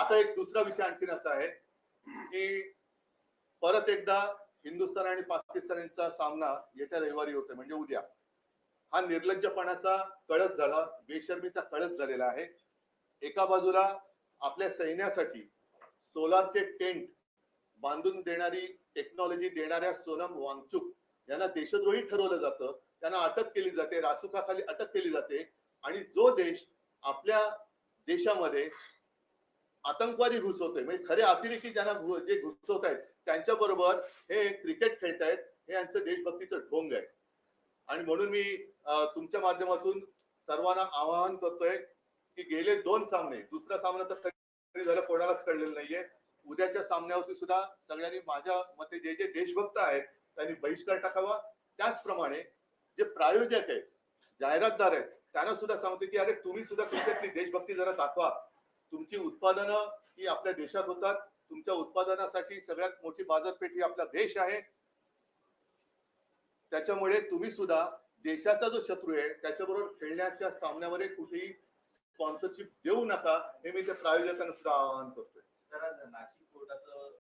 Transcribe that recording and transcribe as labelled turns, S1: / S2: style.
S1: आता एक दुसरा विषय आणखीन असा आहे की परत एकदा हिंदुस्थान आणि पाकिस्तानचा सामना येत्या रविवारी होतोय म्हणजे उद्या. हा निर्लज्जपणाचा कळस झाला बेशर्मीचा कळस झालेला आहे. एका बाजूला आपल्या सैन्यासाठी सोलारचे टेंट बांधून देणारी टेक्नॉलॉजी देणाऱ्या सोनम वांगचुक यांना देशद्रोही ठरवलं जातं. त्यांना अटक केली जाते रासुकाखाली अटक केली जाते. आणि जो देश आपल्या देशामध्ये आतंकवादी घुसवतोय. म्हणजे खरे अतिरेकी ज्यांना जे घुसवत आहेत त्यांच्या बरोबर हे क्रिकेट खेळतायत हे यांचं देशभक्तीचं ढोंग आहे. आणि म्हणून मी तुमच्या माध्यमातून सर्वांना आवाहन करतोय की गेले दोन सामने दुसरा सामना तर तरी झालं कोणालाच कळलेलं नाहीये. उद्याच्या सामन्यावरती सुद्धा सगळ्यांनी माझ्या मते जे जे देशभक्त आहेत त्यांनी बहिष्कार टाकावा. त्याचप्रमाणे जे प्रायोजक आहेत जाहिरातदार आहेत त्यांना सुद्धा सांगतो की अरे तुम्ही सुद्धा तुमच्यातली देशभक्ती जरा दाखवा. तुमची उत्पादनं ही आपल्या देशात होतात. तुमच्या उत्पादनासाठी सगळ्यात मोठी बाजारपेठ ही आपला देश आहे. त्याच्यामुळे तुम्ही सुद्धा देशाचा जो शत्रू आहे त्याच्याबरोबर खेळण्याच्या सामन्यामध्ये कुठेही स्पॉन्सरशिप देऊ नका हे मी त्या प्रायोजकांना सुद्धा आवाहन करतोय.
S2: नाशिक